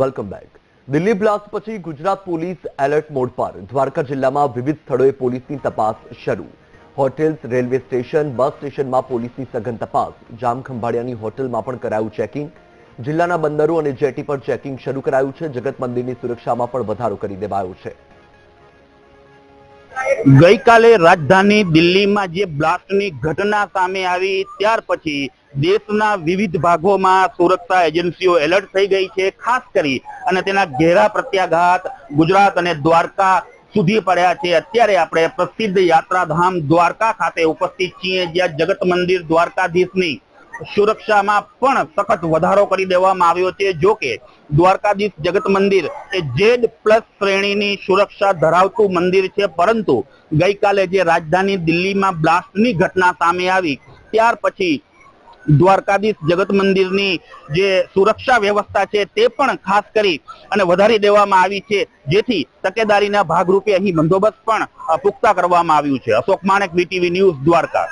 Welcome back Delhi blast પછી Gujarat police alert mode પર. દ્વારકા જિલ્લામાં વિવિધ સ્થળોએ પોલીસની તપાસ શરૂ. હોટેલ્સ, રેલવે સ્ટેશન, બસ સ્ટેશનમાં પોલીસની સઘન તપાસ. જામખંભાળિયાની હોટલમાં પણ કરાયું ચેકિંગ. જિલ્લાના બંદરો અને જેટી પર ચેકિંગ શરૂ કરાયું છે. જગત મંદિરની સુરક્ષામાં પણ વધારો કરી દેવાયો છે. ગઈકાલે રાજધાની દિલ્હીમાં જે બ્લાસ્ટની ઘટના સામે આવી, ત્યાર પછી દેશના વિવિધ ભાગોમાં સુરક્ષા એજન્સીઓ એલર્ટ થઈ ગઈ છે, ખાસ કરી અને તેના ઘેરા પ્રત્યાઘાત ગુજરાત અને દ્વારકા સુધી પડ્યા છે. અત્યારે આપણે પ્રસિદ્ધ યાત્રાધામ દ્વારકા ખાતે ઉપસ્થિત છીએ, જ્યાં જગત મંદિર દ્વારકાધીશની સુરક્ષામાં પણ સખત વધારો કરી દેવામાં આવ્યો છે. જો કે દ્વારકાધીશ જગત મંદિર એ જેડ પ્લસ શ્રેણીની સુરક્ષા ધરાવતું મંદિર છે. પરંતુ ગઈકાલે જે રાજધાની દિલ્હીમાં બ્લાસ્ટની ઘટના સામે આવી, ત્યાર પછી દ્વારકાધીશ જગત મંદિરની જે સુરક્ષા વ્યવસ્થા છે તે પણ ખાસ કરી અને વધારી દેવામાં આવી છે. જેથી તકેદારીના ભાગરૂપે અહીં બંદોબસ્ત પણ પુખ્તા કરવામાં આવ્યું છે. Ashok Manek, VTV news, Dwarka.